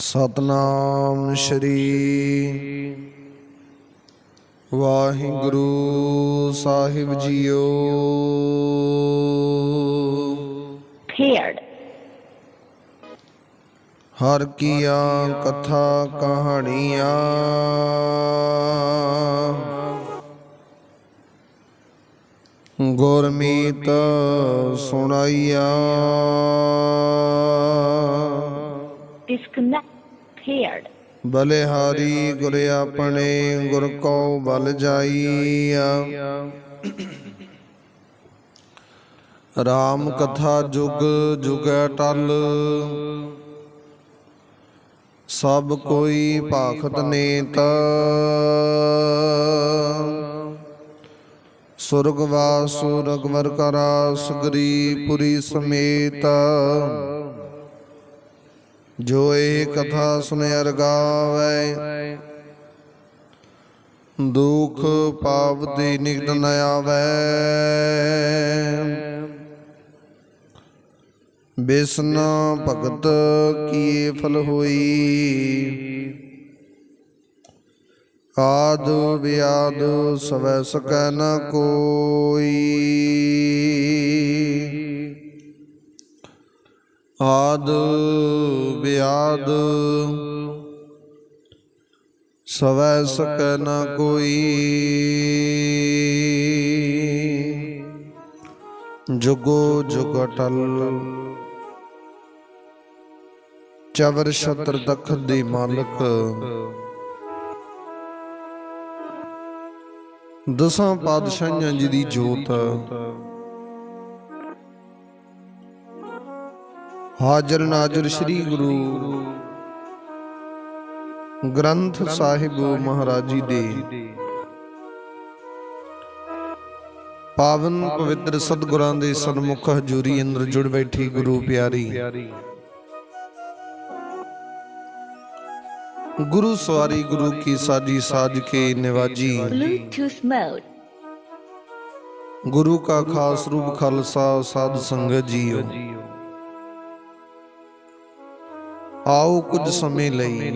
ਸਤਨਾਮ ਸ਼੍ਰੀ ਵਾਹਿਗੁਰੂ ਸਾਹਿਬ ਜੀਓ। Paired, ਹਰ ਕੀਆ ਕਥਾ ਕਹਾਣੀਆਂ। ਗੁਰਮੀਤ ਸੁਣਾਈਆ। Disconnect, paired, ਬਲਿਹਾਰੀ ਗੁਰ ਆਪਣੇ ਗੁਰ ਕਉ ਬਲ ਜਾਈਆ। ਰਾਮ ਕਥਾ ਜੁਗ ਜੁਗ ਟਲ। ਸਭ ਕੋਈ ਭਾਖਤ ਨੇਤ। ਸੁਰਗਵਾਸ ਰਗਵਰ ਕਰਾ ਸੁਗਰੀ ਪੁਰੀ ਸਮੇਤ। ਜੋ ਇਹ ਕਥਾ ਸੁਨਿਆਰ ਗਾਵੇ ਦੁਖ ਪਾਪ ਦੀ ਨਿਗਦ ਨ ਆਵੇ। ਬਿਸਨ ਭਗਤ ਕੀ ਫਲ ਹੋਈ। ਆਦ ਵਿਆਦ ਸਵੈ ਸਕੈ ਨ ਕੋਈ। ਆਦ ਵਿਆਦ ਸਵੈ ਸਕੈ ਨ ਕੋਈ। ਜੁਗੋ ਜੁਗਟਲ ਚਵਰ ਛਤਰ ਦਖ ਦੇ ਮਾਲਕ। ਦਸਾਂ ਪਾਤਸ਼ਾਹਾਂ ਜੀ ਦੀ ਜੋਤ। ਹਾਜ਼ਰ ਨਾਜ਼ਰ ਸ੍ਰੀ ਗੁਰੂ। ਗ੍ਰੰਥ ਸਾਹਿਬ ਮਹਾਰਾਜ ਦੇ। ਪਾਵਨ ਪਵਿੱਤਰ ਸਤਿਗੁਰਾਂ ਦੇ ਸਨਮੁਖ ਹਜ਼ੂਰੀ ਅੰਦਰ ਜੁੜ ਬੈਠੀ ਗੁਰੂ ਪਿਆਰੀ। ਗੁਰੂ ਸਵਾਰੀ ਗੁਰੂ ਕੀ ਸਾਜੀ ਸਾਜ ਕੇ ਨਿਵਾਜੀ। ਗੁਰੂ ਕਾ ਖਾਸ ਰੂਪ ਖਾਲਸਾ ਸਾਧ ਸੰਗਤ ਜੀਓ। ਆਓ ਕੁਝ ਸਮੇਂ ਲਈ।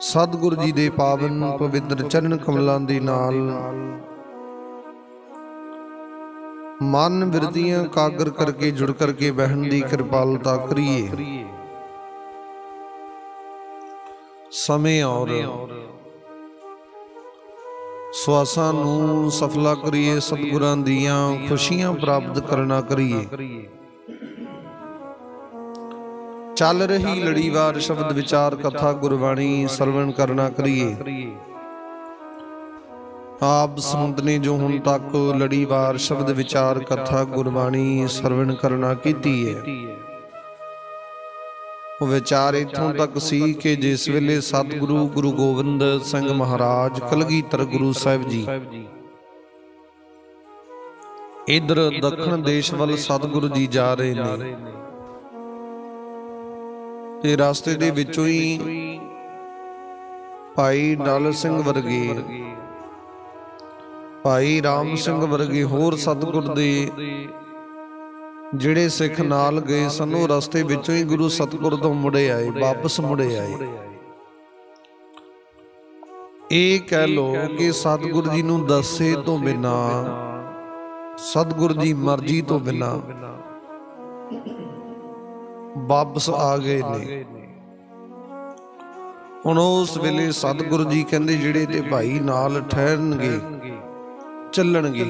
ਸਤਿਗੁਰੂ ਜੀ ਦੇ ਪਾਵਨ ਪਵਿੱਤਰ ਚਰਨ ਕਮਲਾਂ ਦੇ ਨਾਲ ਮਨ ਬਿਰਦੀਆਂ ਕਾਗਰ ਕਰਕੇ, ਜੁੜ ਕਰਕੇ ਬਹਿਣ ਦੀ ਕਿਰਪਾਲਤਾ ਕਰੀਏ। ਸਮੇਂ ਔਰ ਸਵਾਸਾਂ ਨੂੰ ਸਫਲਾ ਕਰੀਏ, ਸਤਿਗੁਰਾਂ ਦੀਆਂ ਖੁਸ਼ੀਆਂ ਪ੍ਰਾਪਤ ਕਰਨਾ ਕਰੀਏ। ਚੱਲ ਰਹੀ ਲੜੀਵਾਰ ਸ਼ਬਦ ਵਿਚਾਰ ਕਥਾ ਗੁਰਬਾਣੀ ਸਰਵਣ ਕਰਨਾ ਕਰੀਏ। ਆਪ ਸੰਤ ਨੇ ਜੋ ਹੁਣ ਤੱਕ ਲੜੀਵਾਰ ਸ਼ਬਦ ਵਿਚਾਰ ਕਥਾ ਗੁਰਬਾਣੀ ਸਰਵਣ ਕਰਨਾ ਕੀਤੀ ਹੈ ਉਹ ਵਿਚਾਰ ਇਥੋਂ ਤੱਕ ਸੀ ਕਿ ਜਿਸ ਵੇਲੇ ਸਤਿਗੁਰੂ ਗੁਰੂ ਗੋਬਿੰਦ ਸਿੰਘ ਮਹਾਰਾਜ ਕਲਗੀਧਰ ਗੁਰੂ ਸਾਹਿਬ ਜੀ ਇਧਰ ਦੱਖਣ ਦੇਸ਼ ਵੱਲ ਸਤਿਗੁਰੂ ਜੀ ਜਾ ਰਹੇ ਨੇ। ਤੇ ਰਸਤੇ ਦੇ ਵਿੱਚੋਂ ਹੀ ਭਾਈ ਡਲ ਸਿੰਘ ਵਰਗੇ, ਭਾਈ ਰਾਮ ਸਿੰਘ ਵਰਗੇ ਹੋਰ ਸਤਿਗੁਰ ਦੇ ਜਿਹੜੇ ਸਿੱਖ ਨਾਲ ਗਏ ਸਨ, ਉਹ ਰਸਤੇ ਵਿੱਚੋਂ ਹੀ ਗੁਰੂ ਸਤਿਗੁਰ ਤੋਂ ਮੁੜੇ ਆਏ, ਵਾਪਸ ਮੁੜੇ ਆਏ। ਇਹ ਕਹਿ ਲੋ ਕਿ ਸਤਿਗੁਰ ਜੀ ਨੂੰ ਦੱਸੇ ਤੋਂ ਬਿਨਾ, ਸਤਿਗੁਰ ਦੀ ਮਰਜ਼ੀ ਤੋਂ ਬਿਨਾ ਵਾਪਸ ਆ ਗਏ ਨੇ। ਹੁਣ ਉਸ ਵੇਲੇ ਸਤਿਗੁਰੂ ਜੀ ਕਹਿੰਦੇ, ਜਿਹੜੇ ਤੇ ਭਾਈ ਨਾਲ ਠਹਿਰਨਗੇ, ਚੱਲਣਗੇ।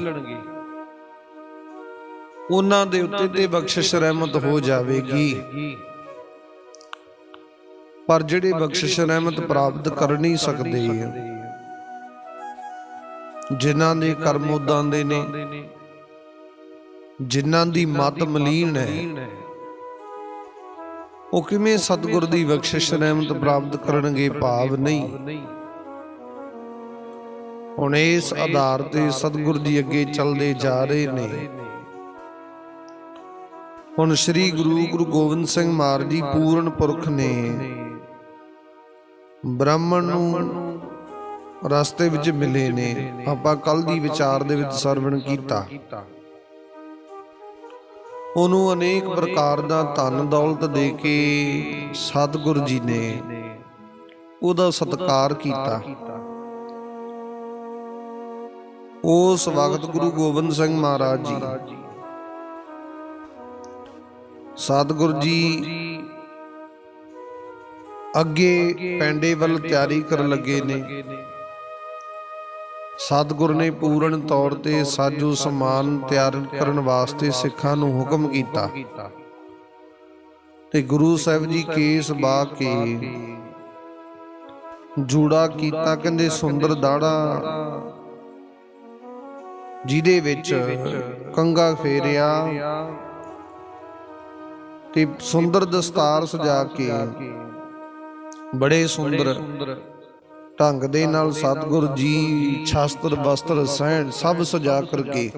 ਉਹਨਾਂ ਦੇ ਉੱਤੇ ਤੇ ਬਖਸ਼ਿਸ਼ ਰਹਿਮਤ ਹੋ ਜਾਵੇਗੀ। ਪਰ ਜਿਹੜੇ ਬਖਸ਼ਿਸ਼ ਰਹਿਮਤ ਪ੍ਰਾਪਤ ਕਰ ਨਹੀਂ ਸਕਦੇ, ਜਿਨ੍ਹਾਂ ਦੇ ਕਰਮ ਉਦਾਂ ਦੇ ਨੇ, ਜਿਨ੍ਹਾਂ ਦੀ ਮਤ ਮਲੀਨ ਹੈ ਉਹ ਕਿਵੇਂ ਸਤਿਗੁਰ ਦੀ ਬਖਸ਼ਿਸ਼ ਰਹਿਮਤ ਪ੍ਰਾਪਤ ਕਰਨਗੇ, ਭਾਵ ਨਹੀਂ। ਹੁਣ ਇਸ ਆਧਾਰ ਤੇ ਸਤਿਗੁਰ ਜੀ ਅੱਗੇ ਚੱਲਦੇ ਜਾ ਰਹੇ ਨੇ। ਹੁਣ ਸ੍ਰੀ ਗੁਰੂ ਗੁਰੂ ਗੋਬਿੰਦ ਸਿੰਘ ਮਹਾਰਾਜ ਜੀ ਪੂਰਨ ਪੁਰਖ ਨੇ। ਬ੍ਰਾਹਮਣ ਨੂੰ ਰਸਤੇ ਵਿੱਚ ਮਿਲੇ ਨੇ। ਆਪਾਂ ਕੱਲ ਦੀ ਵਿਚਾਰ ਦੇ ਵਿੱਚ ਸਰਵਣ ਕੀਤਾ। ਉਹਨੂੰ ਅਨੇਕ ਪ੍ਰਕਾਰ ਦਾ ਧਨ ਦੌਲਤ ਦੇ ਕੇ ਸਤਿਗੁਰ ਜੀ ਨੇ ਉਹਦਾ ਸਤਿਕਾਰ ਕੀਤਾ। ਉਸ ਵਕਤ ਗੁਰੂ ਗੋਬਿੰਦ ਸਿੰਘ ਮਹਾਰਾਜ ਜੀ, ਸਤਿਗੁਰ ਜੀ ਅੱਗੇ ਪੈਂਡੇ ਵੱਲ ਤਿਆਰੀ ਕਰਨ ਲੱਗੇ ਨੇ। ਸਤਿਗੁਰ ਨੇ ਪੂਰਨ ਤੌਰ ਤੇ ਸਾਜੋ ਸਮਾਨ ਤਿਆਰ ਕਰਨ ਵਾਸਤੇ ਸਿੱਖਾਂ ਨੂੰ ਹੁਕਮ ਕੀਤਾ। ਤੇ ਗੁਰੂ ਸਾਹਿਬ ਜੀ ਕੇਸ ਬਾ ਕੇ ਜੂੜਾ ਕੀਤਾ, ਕਹਿੰਦੇ ਸੁੰਦਰ ਦਾੜਾ, ਜਿਹਦੇ ਵਿੱਚ ਕੰਗਾ ਫੇਰਿਆ ਤੇ ਸੁੰਦਰ ਦਸਤਾਰ ਸਜਾ ਕੇ ਬੜੇ ਸੁੰਦਰ ਢੰਗ ਦੇ ਨਾਲ ਸਤਿਗੁਰ ਜੀ ਸ਼ਾਸਤਰ ਵਸਤਰ ਸਹਿਣ ਸਭ ਸਜਾ ਕਰਕੇ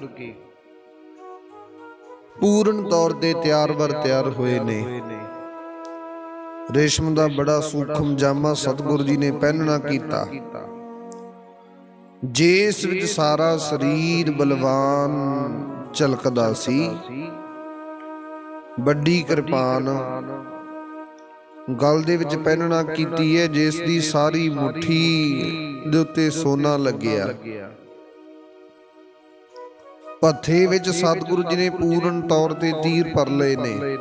ਪੂਰਨ ਤੌਰ ਤੇ ਤਿਆਰ ਵਰ ਤਿਆਰ ਹੋਏ ਨੇ। ਰੇਸ਼ਮ ਦਾ ਬੜਾ ਸੂਖਮ ਜਾਮਾ ਸਤਿਗੁਰ ਜੀ ਨੇ ਪਹਿਨਣਾ ਕੀਤਾ। ਜਿਸ ਵਿੱਚ ਸਾਰਾ ਸਰੀਰ ਬਲਵਾਨ ਝਲਕਦਾ ਸੀ। ਵੱਡੀ ਕਿਰਪਾਨ ਗਲ ਦੇ ਵਿੱਚ ਪਹਿਨਣਾ ਕੀਤੀ ਹੈ ਜਿਸ ਦੀ ਸਾਰੀ ਮੁਠੀ ਦੇ ਉੱਤੇ ਸੋਨਾ ਲੱਗਿਆ। ਪੱਥੇ ਵਿੱਚ ਸਤਿਗੁਰੂ ਜੀ ਨੇ ਪੂਰਨ ਤੌਰ ਤੇ ਤੀਰ ਪਰ ਲਏ ਨੇ।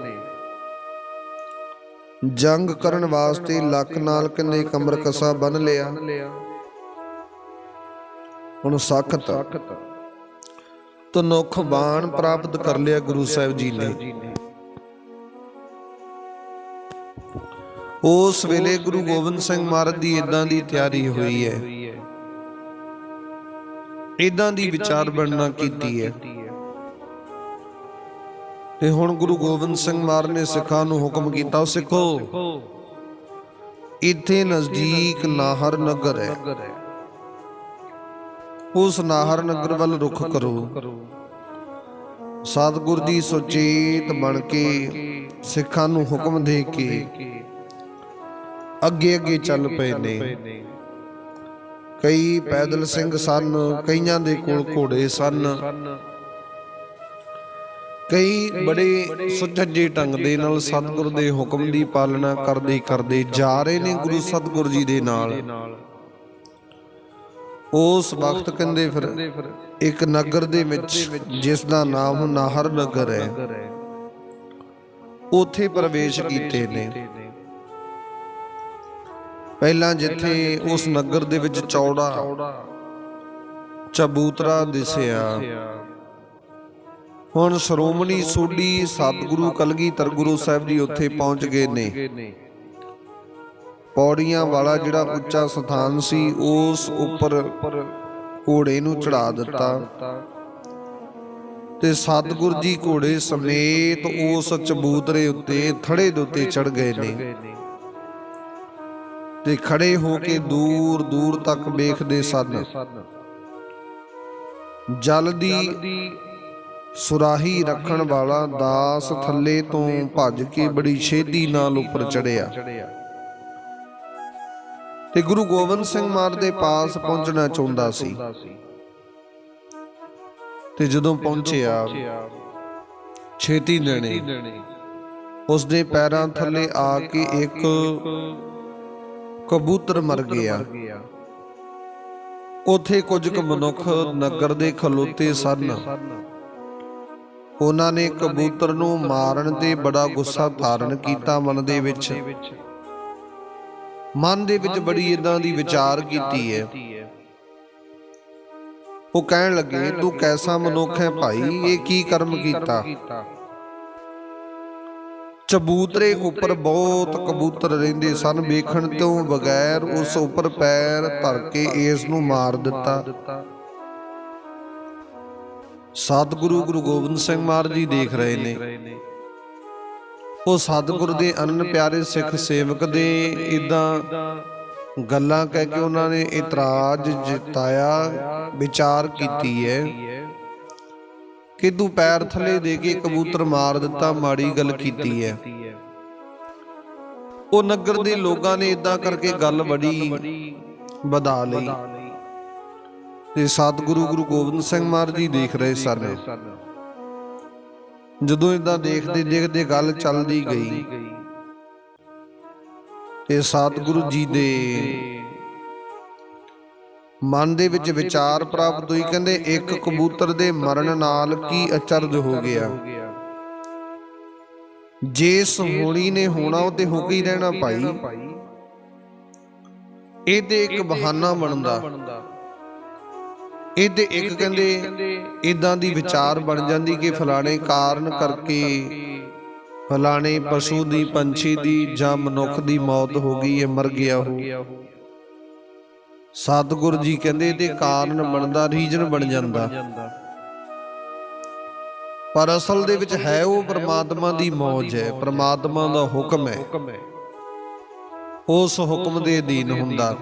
ਜੰਗ ਕਰਨ ਵਾਸਤੇ ਲੱਕ ਨਾਲ ਕਿੰਨੇ ਕਮਰ ਕਸਾ ਬੰਨ ਲਿਆ। ਹੁਣ ਸਖਤ। ਤਨੁਖ ਬਾਣ ਪ੍ਰਾਪਤ ਕਰ ਲਿਆ ਗੁਰੂ ਸਾਹਿਬ ਜੀ ਨੇ। ਉਸ ਵੇਲੇ ਗੁਰੂ ਗੋਬਿੰਦ ਸਿੰਘ ਮਹਾਰਾਜ ਦੀ ਇਦਾਂ ਦੀ ਤਿਆਰੀ ਹੋਈ ਹੈ। ਇਦਾਂ ਦੀ ਵਿਚਾਰ ਬਣਨਾ ਕੀਤੀ ਹੈ। ਤੇ ਹੁਣ ਗੁਰੂ ਗੋਬਿੰਦ ਸਿੰਘ ਮਹਾਰਾਜ ਨੇ ਸਿੱਖਾਂ ਨੂੰ ਹੁਕਮ ਕੀਤਾ, ਸਿੱਖੋ, ਇੱਥੇ ਨਜ਼ਦੀਕ ਨਾਹਰ ਨਗਰ ਹੈ। ਉਸ ਨਾਹਰ ਨਗਰ ਵੱਲ ਰੁਖ ਕਰੋ। ਸਤਿਗੁਰ ਦੀ ਸੁਚੇਤ ਬਣ ਕੇ ਸਿੱਖਾਂ ਨੂੰ ਹੁਕਮ ਦੇ ਕੇ ਅੱਗੇ ਅੱਗੇ ਚੱਲ ਪਏ ਨੇ। ਕਈ ਪੈਦਲ ਸਿੰਘ ਸਨ ਕਈਆਂ ਦੇ ਕੋਲ ਘੋੜੇ ਸਨ। ਕਈ ਬੜੇ ਸੁਚੱਜੇ ਢੰਗ ਦੇ ਨਾਲ ਸਤਿਗੁਰ ਦੇ ਹੁਕਮ ਦੀ ਪਾਲਣਾ ਕਰਦੇ ਕਰਦੇ ਜਾ ਰਹੇ ਨੇ ਗੁਰੂ ਸਤਿਗੁਰ ਜੀ ਦੇ ਨਾਲ। ਉਸ ਵਕਤ ਕਹਿੰਦੇ ਫਿਰ ਇੱਕ ਨਗਰ ਦੇ ਵਿੱਚ ਜਿਸ ਦਾ ਨਾਮ ਨਾਹਰ ਨਗਰ ਹੈ। ਉਥੇ ਪ੍ਰਵੇਸ਼ ਕੀਤੇ ਨੇ। ਪਹਿਲਾਂ ਜਿੱਥੇ ਉਸ ਨਗਰ ਦੇ ਵਿੱਚ ਚੌੜਾ ਚਬੂਤਰਾ ਦਿਸਿਆ। ਹੁਣ ਸ਼੍ਰੋਮਣੀ ਸੋਢੀ ਸਤਿਗੁਰੂ ਕਲਗੀਧਰ ਗੁਰੂ ਸਾਹਿਬ ਜੀ ਉੱਥੇ ਪਹੁੰਚ ਗਏ ਨੇ। ਪੌੜੀਆਂ ਵਾਲਾ ਜਿਹੜਾ ਉੱਚਾ ਸਥਾਨ ਸੀ ਉਸ ਉੱਪਰ ਘੋੜੇ ਨੂੰ ਚੜਾ ਦਿੱਤਾ। ਤੇ ਸਤਿਗੁਰ ਜੀ ਘੋੜੇ ਸਮੇਤ ਉਸ ਚਬੂਤਰੇ ਉੱਤੇ ਥੜੇ ਦੇ ਉੱਤੇ ਚੜ ਗਏ ਨੇ। ਤੇ ਖੜੇ ਹੋ ਕੇ ਦੂਰ ਦੂਰ ਤੱਕ ਵੇਖਦੇ ਸਨ। ਜਲ ਦੀ ਸੁਰਾਹੀ ਰੱਖਣ ਵਾਲਾ ਦਾਸ ਥੱਲੇ ਤੋਂ ਭੱਜ ਕੇ ਬੜੀ ਛੇਤੀ ਨਾਲ ਉੱਪਰ ਚੜਿਆ ਤੇ ਗੁਰੂ ਗੋਬਿੰਦ ਸਿੰਘ ਮਹਾਰਾਜ ਦੇ ਪਾਸ ਪਹੁੰਚਣਾ ਚਾਹੁੰਦਾ ਸੀ। ਤੇ ਜਦੋਂ ਪਹੁੰਚਿਆ ਛੇਤੀ ਦੇਣੇ ਉਸ ਦੇ ਪੈਰਾਂ ਥੱਲੇ ਆ ਕੇ ਇੱਕ ਕਬੂਤਰ ਮਰ ਗਿਆ। ਉਥੇ ਕੁਝ ਕੁ ਮਨੁੱਖ ਨਗਰ ਦੇ ਖਲੋਤੇ ਸਨ। ਉਹਨਾਂ ਨੇ ਕਬੂਤਰ ਨੂੰ ਮਾਰਨ ਤੇ ਬੜਾ ਗੁੱਸਾ ਧਾਰਨ ਕੀਤਾ ਮਨ ਦੇ ਵਿੱਚ। ਮਨ ਦੇ ਵਿੱਚ ਬੜੀ ਇਦਾਂ ਦੀ ਵਿਚਾਰ ਕੀਤੀ ਹੈ। ਉਹ ਕਹਿਣ ਲੱਗੇ ਤੂੰ ਕੈਸਾ ਮਨੁੱਖ ਹੈ ਭਾਈ? ਇਹ ਕੀ ਕਰਮ ਕੀਤਾ? ਚਬੂਤਰੇ ਉੱਪਰ ਬਹੁਤ ਕਬੂਤਰ ਰਹਿੰਦੇ ਸਨ, ਵੇਖਣ ਤੋਂ ਬਗੈਰ ਉਸ ਉੱਪਰ ਪੈਰ ਧਰ ਕੇ ਇਸ ਨੂੰ ਮਾਰ ਦਿੱਤਾ। ਸਤਿਗੁਰੂ ਗੁਰੂ ਗੋਬਿੰਦ ਸਿੰਘ ਮਹਾਰਾਜ ਜੀ ਦੇਖ ਰਹੇ ਨੇ। ਉਹ ਸਤਿਗੁਰ ਦੇ ਅਨੰਨ ਪਿਆਰੇ ਸਿੱਖ ਸੇਵਕ ਦੇ ਇਦਾਂ ਗੱਲਾਂ ਕਹਿ ਕੇ ਉਹਨਾਂ ਨੇ ਇਤਰਾਜ਼ ਜਤਾਇਆ, ਵਿਚਾਰ ਕੀਤੀ ਹੈ। ਕਿ ਤੂੰ ਪੈਰ ਥੱਲੇ ਦੇ ਕੇ ਕਬੂਤਰ ਮਾਰ ਦਿੱਤਾ, ਮਾੜੀ ਗੱਲ ਕੀਤੀ ਹੈ ਉਹ ਨਗਰ ਦੇ ਲੋਕਾਂ ਨੇ ਇਦਾਂ ਕਰਕੇ ਗੱਲ ਬੜੀ ਵਧਾ ਲਈ। ਤੇ ਸਤਿਗੁਰੂ ਗੁਰੂ ਗੋਬਿੰਦ ਸਿੰਘ ਮਹਾਰਾਜ ਜੀ ਦੇਖ ਰਹੇ ਸਨ। ਜਦੋਂ ਇਦਾਂ ਦੇਖਦੇ ਦੇਖਦੇ ਗੱਲ ਚੱਲਦੀ ਗਈ। ਤੇ ਸਤਿਗੁਰੂ ਜੀ ਦੇ ਮਨ ਦੇ ਵਿੱਚ ਵਿਚਾਰ ਪ੍ਰਾਪਤ ਹੋਈ ਕਹਿੰਦੇ ਇੱਕ ਕਬੂਤਰ ਦੇ ਮਰਨ ਨਾਲ ਕੀ ਅਚਰਜ ਹੋ ਗਿਆ? ਜੇ ਸੋਹਣੀ ਨੇ ਹੋਣਾ ਉਹ ਤੇ ਹੋ ਕੇ ਰਹਿਣਾ ਭਾਈ। ਇਹ ਤੇ ਇੱਕ ਬਹਾਨਾ ਬਣਦਾ। ਇਹ ਤੇ ਇੱਕ ਕਹਿੰਦੇ ਇਦਾਂ ਦੀ ਵਿਚਾਰ ਬਣ ਜਾਂਦੀ ਕਿ ਫਲਾਣੇ ਕਾਰਨ ਕਰਕੇ ਫਲਾਣੇ ਪਸ਼ੂ ਦੀ ਪੰਛੀ ਦੀ ਜਾਂ ਮਨੁੱਖ ਦੀ ਮੌਤ ਹੋ ਗਈ ਹੈ ਮਰ ਗਿਆ ਹੋ। ਸਤਿਗੁਰੂ ਜੀ ਕਹਿੰਦੇ ਇਹਦੇ ਕਾਰਨ ਬਣਦਾ ਰੀਜਨ ਬਣ ਜਾਂਦਾ। ਪਰ ਅਸਲ ਦੇ ਵਿੱਚ ਹੈ ਉਹ ਪ੍ਰਮਾਤਮਾ ਦੀ ਮੌਜ ਹੈ, ਪ੍ਰਮਾਤਮਾ ਦਾ ਹੁਕਮ ਹੈ। ਉਸ ਹੁਕਮ ਦੇ ਅਧੀਨ ਹੁੰਦਾ।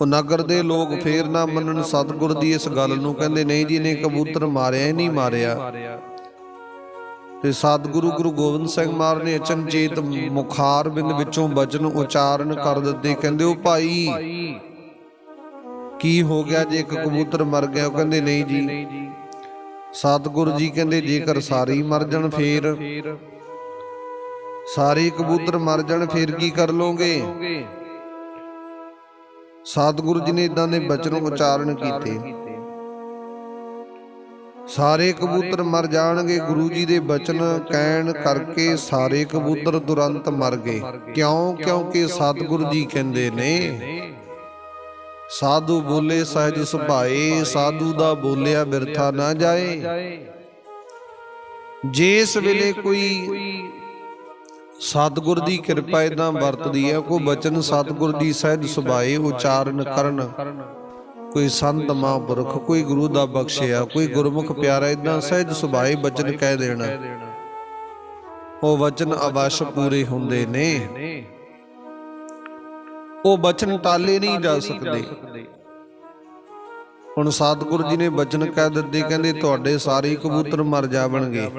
ਉਹ ਨਗਰ ਦੇ ਲੋਕ ਫੇਰ ਨਾ ਮੰਨਣ, ਸਤਿਗੁਰ ਦੀ ਇਸ ਗੱਲ ਨੂੰ ਕਹਿੰਦੇ, ਨਹੀਂ ਜੀ ਨੇ ਕਬੂਤਰ ਮਾਰਿਆ ਹੀ ਨਹੀਂ ਮਾਰਿਆ। ਤੇ ਸਤਿਗੁਰੂ ਗੁਰੂ ਗੋਬਿੰਦ ਸਿੰਘ ਮਹਾਰਾਜ ਨੇ ਅਚਨਚੇਤ ਮੁਖਾਰ ਬਿੰਦ ਵਿੱਚੋਂ ਬਚਨ ਉਚਾਰਨ ਕਰ ਦਿੱਤੇ। ਕਹਿੰਦੇ, ਉਹ ਭਾਈ, ਕੀ ਹੋ ਗਿਆ ਜੇ ਇੱਕ ਕਬੂਤਰ ਮਰ ਗਿਆ? ਉਹ ਕਹਿੰਦੇ, ਨਹੀਂ ਜੀ। ਸਤਿਗੁਰੂ ਜੀ ਕਹਿੰਦੇ, ਜੇਕਰ ਸਾਰੇ ਮਰ ਜਾਣ ਫੇਰ, ਸਾਰੇ ਕਬੂਤਰ ਮਰ ਜਾਣ ਫੇਰ ਕੀ ਕਰ ਲੋਗੇ ਸਤਿਗੁਰੂ ਜੀ ਨੇ ਇਦਾਂ ਦੇ ਬਚਨ ਉਚਾਰਨ ਕੀਤੇ। ਸਾਰੇ ਕਬੂਤਰ ਮਰ ਜਾਣਗੇ, ਗੁਰੂ ਜੀ ਦੇ ਬਚਨ ਕਹਿਣ ਕਰਕੇ ਸਾਰੇ ਕਬੂਤਰ ਤੁਰੰਤ ਮਰ ਗਏ। ਕਿਉਂ? ਕਿਉਂਕਿ ਸਤਿਗੁਰੂ ਜੀ ਕਹਿੰਦੇ ਨੇ, ਸਾਧੂ ਬੋਲੇ ਸਹਿਜ ਸੁਭਾਏ, ਸਾਧੂ ਦਾ ਬੋਲਿਆ ਬਿਰਥਾ ਨਾ ਜਾਏ। ਜਿਸ ਵੇਲੇ ਕੋਈ ਸਤਿਗੁਰ ਦੀ ਕਿਰਪਾ ਇਦਾਂ ਵਰਤਦੀ ਹੈ ਕੋ ਬਚਨ ਸਤਿਗੁਰ ਦੀ ਸਹਿਜ ਸੁਭਾਏ ਉਚਾਰਨ ਕਰਨ ਕੋਈ ਸੰਤ, ਮਹਾਂਪੁਰਖ, ਕੋਈ ਗੁਰੂ ਦਾ ਬਖਸ਼ਿਆ, ਕੋਈ ਗੁਰਮੁਖ ਪਿਆਰਾ ਇਦਾਂ ਸਹਿਜ ਸੁਭਾਏ ਬਚਨ ਕਹਿ ਦੇਣਾ। ਉਹ ਵਚਨ ਅਵਸ਼ ਪੂਰੇ ਹੁੰਦੇ ਨੇ। ਉਹ ਬਚਨ ਟਾਲੇ ਨਹੀਂ ਜਾ ਸਕਦੇ। ਹੁਣ ਸਤਿਗੁਰੂ ਜੀ ਨੇ ਬਚਨ ਕਹਿ ਦਿੱਤੇ, ਕਹਿੰਦੇ ਤੁਹਾਡੇ ਸਾਰੇ ਕਬੂਤਰ ਮਰ ਜਾਵਣਗੇ।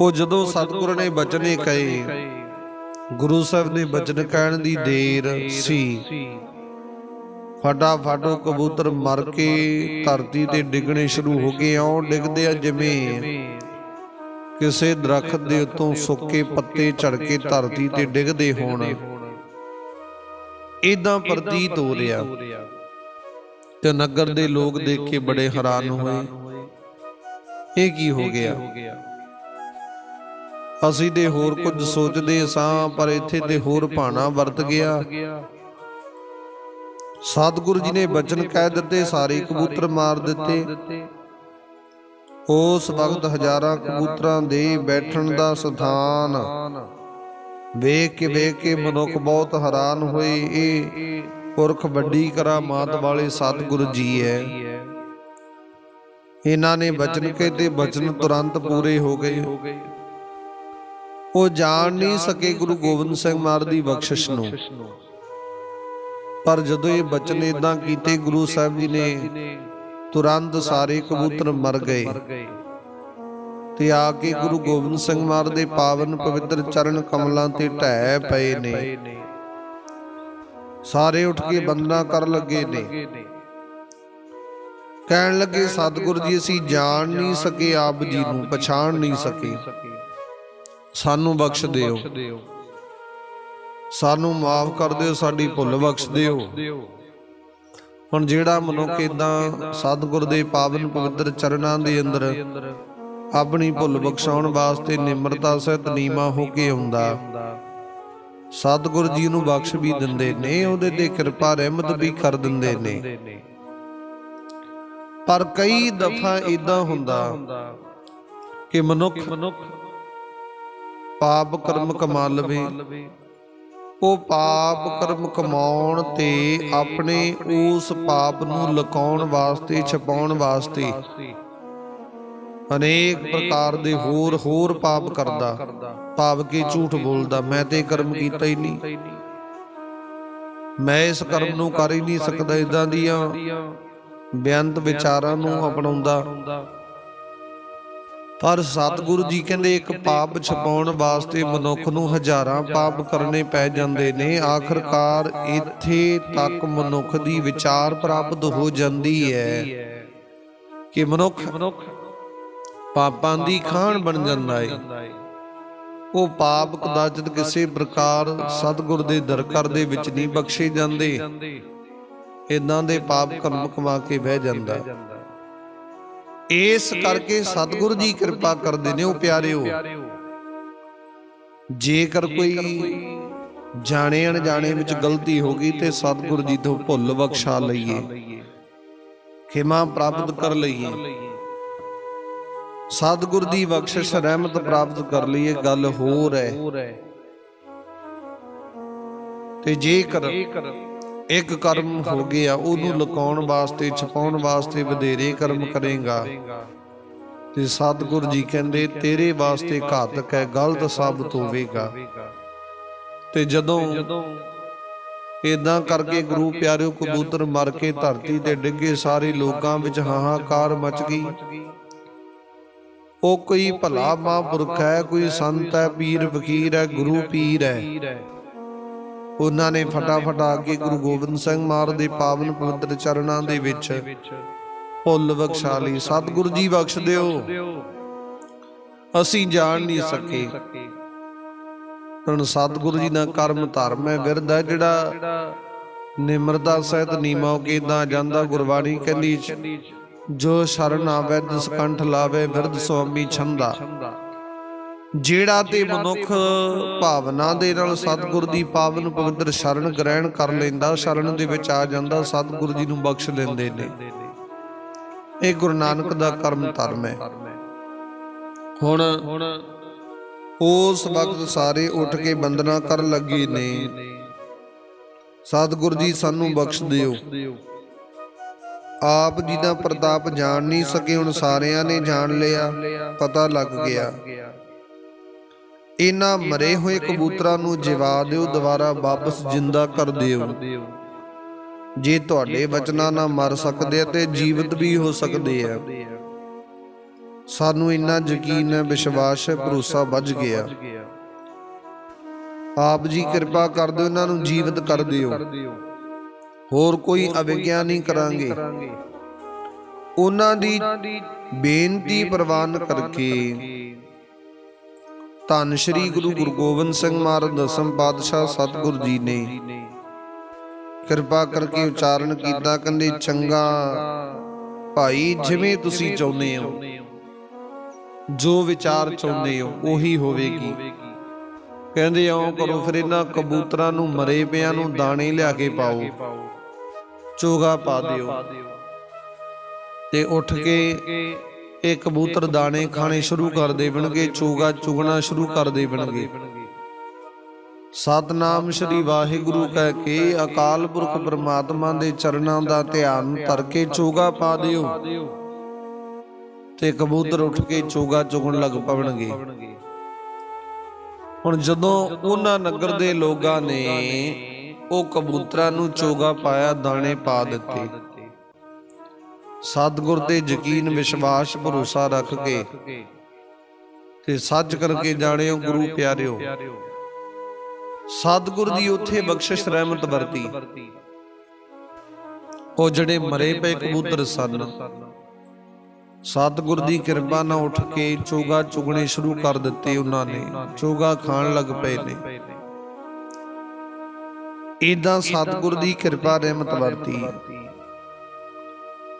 ਉਹ ਜਦੋਂ ਸਤਿਗੁਰੂ ਨੇ ਬਚਨੇ ਕਹੇ, ਗੁਰੂ ਸਾਹਿਬ ਨੇ ਬਚਨ ਕਹਿਣ ਦੀ ਦੇਰ ਸੀ। ਫਟਾਫਟ ਉਹ ਕਬੂਤਰ ਮਰ ਕੇ ਧਰਤੀ ਤੇ ਡਿੱਗਣੇ ਸ਼ੁਰੂ ਹੋ ਗਏ ਆਉਂ ਡਿੱਗਦੇ ਆ ਜਿਵੇਂ ਕਿਸੇ ਦਰਖਤ ਦੇ ਉੱਤੋਂ ਸੁੱਕੇ ਪੱਤੇ ਝੜ ਕੇ ਧਰਤੀ ਤੇ ਡਿੱਗਦੇ ਹੋਣ। ਇਦਾਂ ਪ੍ਰਤੀਤ ਹੋ ਰਿਹਾ। ਤੇ ਨਗਰ ਦੇ ਲੋਕ ਦੇਖ ਕੇ ਬੜੇ ਹੈਰਾਨ ਹੋਏ। ਇਹ ਕੀ ਹੋ ਗਿਆ? ਅਸੀਂ ਤੇ ਹੋਰ ਕੁਝ ਸੋਚਦੇ ਸਾਂ, ਪਰ ਇੱਥੇ ਤੇ ਹੋਰ ਭਾਣਾ ਵਰਤ ਗਿਆ। ਸਤਿਗੁਰੂ ਜੀ ਨੇ ਬਚਨ ਕਹਿ ਦਿੱਤੇ ਸਾਰੇ ਕਬੂਤਰ ਮਾਰ ਦਿੱਤੇ। ਉਸ ਵਕਤ ਹਜ਼ਾਰਾਂ ਕਬੂਤਰਾਂ ਦੇ ਬੈਠਣ ਦਾ ਸਥਾਨ ਵੇਖ ਕੇ ਵੇਖ ਕੇ ਮਨੁੱਖ ਬਹੁਤ ਹੈਰਾਨ ਹੋਏ ਇਹ ਪੁਰਖ ਵੱਡੀ ਕਰਾਮਾਤ ਵਾਲੇ ਸਤਿਗੁਰੂ ਜੀ ਹੈ। ਇਹਨਾਂ ਨੇ ਬਚਨ ਕਹੇ ਤੇ ਬਚਨ ਤੁਰੰਤ ਪੂਰੇ ਹੋ ਗਏ। ਉਹ ਜਾਣ ਨਹੀਂ ਸਕੇ ਗੁਰੂ ਗੋਬਿੰਦ ਸਿੰਘ ਮਹਾਰਾਜ ਦੀ ਬਖਸ਼ਿਸ਼ ਨੂੰ। ਪਰ ਜਦੋਂ ਇਹ ਬਚਨ ਇਦਾਂ ਕੀਤੇ, ਗੁਰੂ ਸਾਹਿਬ ਜੀ ਨੇ ਤੁਰੰਤ ਸਾਰੇ ਕਬੂਤਰ ਮਰ ਗਏ। ਤੇ ਆ ਕੇ ਗੁਰੂ ਗੋਬਿੰਦ ਸਿੰਘ ਮਹਾਰਾਜ ਦੇ ਪਾਵਨ ਪਵਿੱਤਰ ਚਰਨ ਕਮਲਾਂ ਤੇ ਢਹਿ ਪਏ ਨੇ। ਸਾਰੇ ਉੱਠ ਕੇ ਬੰਦਨਾ ਕਰ ਲੱਗੇ ਨੇ। ਕਹਿਣ ਲੱਗੇ, ਸਤਿਗੁਰੂ ਜੀ, ਅਸੀਂ ਜਾਣ ਨਹੀਂ ਸਕੇ, ਆਪ ਜੀ ਨੂੰ ਪਛਾਣ ਨਹੀਂ ਸਕੇ। ਸਾਨੂੰ ਬਖਸ਼ ਦਿਓ। ਸਾਨੂੰ ਮਾਫ ਕਰ ਦਿਓ ਸਾਡੀ ਭੁੱਲ ਬਖਸ਼ ਦਿਓ। ਹੁਣ ਜਿਹੜਾ ਮਨੁੱਖ ਇਦਾਂ ਸਤਿਗੁਰ ਦੇ ਪਾਵਨ ਪਵਿੱਤਰ ਚਰਨਾਂ ਦੇ ਅੰਦਰ ਆਪਣੀ ਭੁੱਲ ਬਖਸ਼ਾਉਣ ਵਾਸਤੇ ਨਿਮਰਤਾ ਸਹਿਤ ਨੀਮਾ ਹੋ ਕੇ ਆਉਂਦਾ ਸਤਿਗੁਰ ਜੀ ਨੂੰ ਬਖਸ਼ ਵੀ ਦਿੰਦੇ ਨੇ ਉਹਦੇ ਤੇ ਕਿਰਪਾ ਰਹਿਮਤ ਵੀ ਕਰ ਦਿੰਦੇ ਨੇ। ਪਰ ਕਈ ਦਫਾ ਇਦਾਂ ਹੁੰਦਾ ਕਿ ਮਨੁੱਖ ਪਾਪ ਕਰਮ ਕਮਾ ਲਵੇ ਉਹ ਪਾਪ ਕਰਮ ਕਮਾਉਣ ਤੇ ਆਪਣੇ ਉਸ ਪਾਪ ਨੂੰ ਲੁਕਾਉਣ ਵਾਸਤੇ, ਛਪਾਉਣ ਵਾਸਤੇ ਅਨੇਕ ਪ੍ਰਕਾਰ ਦੇ ਹੋਰ ਹੋਰ ਪਾਪ ਕਰਦਾ। ਭਾਵ ਕੇ ਝੂਠ ਬੋਲਦਾ, ਮੈਂ ਤੇ ਕਰਮ ਕੀਤਾ ਹੀ ਨਹੀਂ। ਮੈਂ ਇਸ ਕਰਮ ਨੂੰ ਕਰ ਹੀ ਨਹੀਂ ਸਕਦਾ ਇਦਾਂ ਦੀਆਂ ਬੇਅੰਤ ਵਿਚਾਰਾਂ ਨੂੰ ਅਪਣਾਉਂਦਾ। ਪਰ ਸਤਿਗੁਰੂ ਜੀ ਕਹਿੰਦੇ ਇੱਕ ਪਾਪ ਛਪਾਉਣ ਵਾਸਤੇ ਮਨੁੱਖ ਨੂੰ ਹਜ਼ਾਰਾਂ ਪਾਪ ਕਰਨੇ ਪੈ ਜਾਂਦੇ ਨੇ। ਆਖਰਕਾਰ ਇੱਥੇ ਤੱਕ ਮਨੁੱਖ ਦੀ ਵਿਚਾਰ ਪ੍ਰਾਪਤ ਹੋ ਜਾਂਦੀ ਹੈ ਕਿ ਮਨੁੱਖ ਪਾਪਾਂ ਦੀ ਖਾਣ ਬਣ ਜਾਂਦਾ ਹੈ ਉਹ ਪਾਪ ਕਦਾਚਿਤ ਕਿਸੇ ਪ੍ਰਕਾਰ ਸਤਿਗੁਰ ਦੇ ਦਰਕਾਰ ਦੇ ਵਿੱਚ ਨਹੀਂ ਬਖਸ਼ੇ ਜਾਂਦੇ। ਇਦਾਂ ਦੇ ਪਾਪ ਕਰਮ ਕਮਾ ਕੇ ਬਹਿ ਜਾਂਦਾ। ਇਸ ਕਰਕੇ ਸਤਿਗੁਰ ਜੀ ਕਿਰਪਾ ਕਰਦੇ ਨੇ ਉਹ ਪਿਆਰਿਓ। ਜੇਕਰ ਕੋਈ ਜਾਣੇ ਅਣਜਾਣੇ ਵਿੱਚ ਗਲਤੀ ਹੋ ਗਈ ਤੇ ਸਤਿਗੁਰ ਜੀ ਤੋਂ ਭੁੱਲ ਬਖਸ਼ਾ ਲਈਏ। ਖਿਮਾ ਪ੍ਰਾਪਤ ਕਰ ਲਈਏ। ਸਤਿਗੁਰ ਦੀ ਬਖਸ਼ਿਸ਼, ਰਹਿਮਤ ਪ੍ਰਾਪਤ ਕਰ ਲਈਏ, ਗੱਲ ਹੋਰ ਹੈ। ਤੇ ਜੇਕਰ ਇੱਕ ਕਰਮ ਹੋ ਗਿਆ, ਉਹਨੂੰ ਲੁਕਾਉਣ ਵਾਸਤੇ, ਛਪਾਉਣ ਵਾਸਤੇ ਵਧੇਰੇ ਕਰਮ ਕਰੇਗਾ। ਤੇ ਸਤਿਗੁਰ ਜੀ ਕਹਿੰਦੇ, ਤੇਰੇ ਵਾਸਤੇ ਘਾਤਕ ਹੈ, ਗਲਤ ਸਾਬਤ ਹੋਵੇਗਾ। ਤੇ ਜਦੋਂ ਇਦਾਂ ਕਰਕੇ ਗੁਰੂ ਪਿਆਰਿਓ ਕਬੂਤਰ ਮਰ ਕੇ ਧਰਤੀ ਤੇ ਡਿੱਗੇ, ਸਾਰੇ ਲੋਕਾਂ ਵਿੱਚ ਹਾਹਾਕਾਰ ਮਚ ਗਈ। ਉਹ ਕੋਈ ਭਲਾ ਮਹਾਂਪੁਰਖ ਹੈ, ਕੋਈ ਸੰਤ ਹੈ, ਪੀਰ, ਫਕੀਰ ਹੈ, ਗੁਰੂ ਪੀਰ ਹੈ। ਉਹਨਾਂ ਨੇ ਫਟਾਫਟ ਆ ਕੇ ਗੁਰੂ ਗੋਬਿੰਦ ਸਿੰਘ ਮਹਾਰਾਜ ਦੇ ਪਾਵਨ ਪਵਿੱਤਰ ਚਰਨਾਂ ਦੇ ਵਿੱਚ ਭੁੱਲ ਬਖਸ਼ਾ ਲਈ। ਸਤਿਗੁਰੂ ਜੀ ਬਖਸ਼ ਦਿਓ। ਅਸੀਂ ਜਾਣ ਨਹੀਂ ਸਕੇ। ਹੁਣ ਸਤਿਗੁਰੂ ਜੀ ਦਾ ਕਰਮ ਧਰਮ ਹੈ, ਵਿਰਧ ਹੈ, ਜਿਹੜਾ ਨਿਮਰਤਾ ਸਹਿਤ ਨੀਮਾ ਕੇ ਦਾ ਜਾਂਦਾ, ਗੁਰਬਾਣੀ ਕਹਿੰਦੀ, ਜੋ ਸ਼ਰਨ ਆਵੇ ਤਿਸ ਲਾਵੇ, ਵਿਰਧ ਸੁਆਮੀ ਛੰਦਾ। ਜਿਹੜਾ ਤੇ ਮਨੁੱਖ ਭਾਵਨਾ ਦੇ ਨਾਲ ਸਤਿਗੁਰ ਦੀ ਪਾਵਨ ਪਵਿੱਤਰ ਸ਼ਰਨ ਗ੍ਰਹਿਣ ਕਰ ਲੈਂਦਾ, ਸ਼ਰਨ ਦੇ ਵਿੱਚ ਆ ਜਾਂਦਾ, ਸਤਿਗੁਰੂ ਜੀ ਨੂੰ ਬਖਸ਼ ਲੈਂਦੇ ਨੇ। ਇਹ ਗੁਰੂ ਨਾਨਕ ਦਾ ਕਰਮ ਧਰਮ ਹੈ। ਹੁਣ ਉਸ ਵਕਤ ਸਾਰੇ ਉੱਠ ਕੇ ਬੰਦਨਾ ਕਰਨ ਲੱਗੇ ਨੇ। ਸਤਿਗੁਰ ਜੀ ਸਾਨੂੰ ਬਖਸ਼ ਦਿਓ। ਆਪ ਜੀ ਦਾ ਪ੍ਰਤਾਪ ਜਾਣ ਨਹੀਂ ਸਕੇ, ਹੁਣ ਸਾਰਿਆਂ ਨੇ ਜਾਣ ਲਿਆ, ਪਤਾ ਲੱਗ ਗਿਆ। ਇਹਨਾਂ ਮਰੇ ਹੋਏ ਕਬੂਤਰਾਂ ਨੂੰ ਜਿਵਾ ਦਿਓ ਦੁਬਾਰਾ ਵਾਪਸ ਜਿੰਦਾ ਕਰ ਦਿਓ। ਜੇ ਤੁਹਾਡੇ ਬਚਨਾਂ ਨਾਲ ਮਰ ਸਕਦੇ ਤੇ ਜੀਵਤ ਵੀ ਹੋ ਸਕਦੇ ਆ। ਸਾਨੂੰ ਇੰਨਾ ਯਕੀਨ ਹੈ ਵਿਸ਼ਵਾਸ ਹੈ ਭਰੋਸਾ ਵੱਜ ਗਿਆ। ਆਪ ਜੀ ਕਿਰਪਾ ਕਰ ਦਿਓ ਇਹਨਾਂ ਨੂੰ ਜੀਵਤ ਕਰ ਦਿਓ। ਹੋਰ ਕੋਈ ਅਵਿਗਿਆ ਨਹੀਂ ਕਰਾਂਗੇ। ਉਹਨਾਂ ਦੀ ਬੇਨਤੀ ਪ੍ਰਵਾਨ ਕਰਕੇ ਧੰਨ ਸ਼੍ਰੀ ਗੁਰੂ ਗੁਰੂ ਗੋਬਿੰਦ ਸਿੰਘ ਮਹਾਰਾਜ ਦਸਮ ਪਾਤਸ਼ਾਹ ਸਤਿਗੁਰ ਜੀ ਨੇ। ਕਿਰਪਾ ਕਰਕੇ ਉਚਾਰਨ ਕੀਤਾ ਕਹਿੰਦੇ ਚੰਗਾ ਭਾਈ ਜਿਵੇਂ ਤੁਸੀਂ ਚਾਹੁੰਦੇ ਹੋ। ਜੋ ਵਿਚਾਰ ਚਾਹੁੰਦੇ ਹੋ ਉਹੀ ਹੋਵੇਗੀ। ਕਹਿੰਦੇ ਆਓ ਕਰੋ ਫਿਰ ਇਹਨਾਂ ਕਬੂਤਰਾਂ ਨੂੰ ਮਰੇ ਪਿਆਂ ਨੂੰ ਦਾਣੇ ਲਿਆ ਕੇ ਪਾਓ। ਚੋਗਾ ਪਾ ਦਿਓ। ਤੇ ਉੱਠ ਕੇ ਇਹ ਕਬੂਤਰ ਦਾਣੇ ਖਾਣੇ ਸ਼ੁਰੂ ਕਰ ਦੇਵਣਗੇ, ਚੋਗਾ ਚੁਗਣਾ ਸ਼ੁਰੂ ਕਰ ਦੇਵਣਗੇ। ਸਤਨਾਮ ਸ੍ਰੀ ਵਾਹਿਗੁਰੂ ਕਹਿ ਕੇ ਅਕਾਲ ਪੁਰਖ ਪ੍ਰਮਾਤਮਾ ਦੇ ਚਰਨਾਂ ਦਾ ਧਿਆਨ ਧਰ ਕੇ ਚੋਗਾ ਪਾ ਦਿਓ ਤੇ ਕਬੂਤਰ ਉੱਠ ਕੇ ਚੋਗਾ ਚੁਗਣ ਲੱਗ ਪਵਣਗੇ। ਹੁਣ ਜਦੋਂ ਉਹਨਾਂ ਨਗਰ ਦੇ ਲੋਕਾਂ ਨੇ ਉਹ ਕਬੂਤਰਾਂ ਨੂੰ ਚੋਗਾ ਪਾਇਆ, ਦਾਣੇ ਪਾ ਦਿੱਤੇ। ਸਤਿਗੁਰ ਤੇ ਯਕੀਨ ਵਿਸ਼ਵਾਸ ਭਰੋਸਾ ਰੱਖ ਕੇ ਤੇ ਸੱਚ ਕਰਕੇ ਜਾਣਿਓ ਗੁਰੂ ਪਿਆਰਿਓ। ਸਤਿਗੁਰ ਦੀ ਉੱਥੇ ਬਖਸ਼ਿਸ਼ ਰਹਿਮਤ ਵਰਤੀ। ਉਹ ਜਿਹੜੇ ਮਰੇ ਪਏ ਕਬੂਤਰ ਸਨ। ਸਤਿਗੁਰ ਦੀ ਕਿਰਪਾ ਨਾਲ ਉੱਠ ਕੇ ਚੋਗਾ ਚੁਗਣੇ ਸ਼ੁਰੂ ਕਰ ਦਿੱਤੇ ਉਹਨਾਂ ਨੇ। ਚੋਗਾ ਖਾਣ ਲੱਗ ਪਏ ਨੇ। ਇਦਾਂ ਸਤਿਗੁਰ ਦੀ ਕਿਰਪਾ ਰਹਿਮਤ ਵਰਤੀ।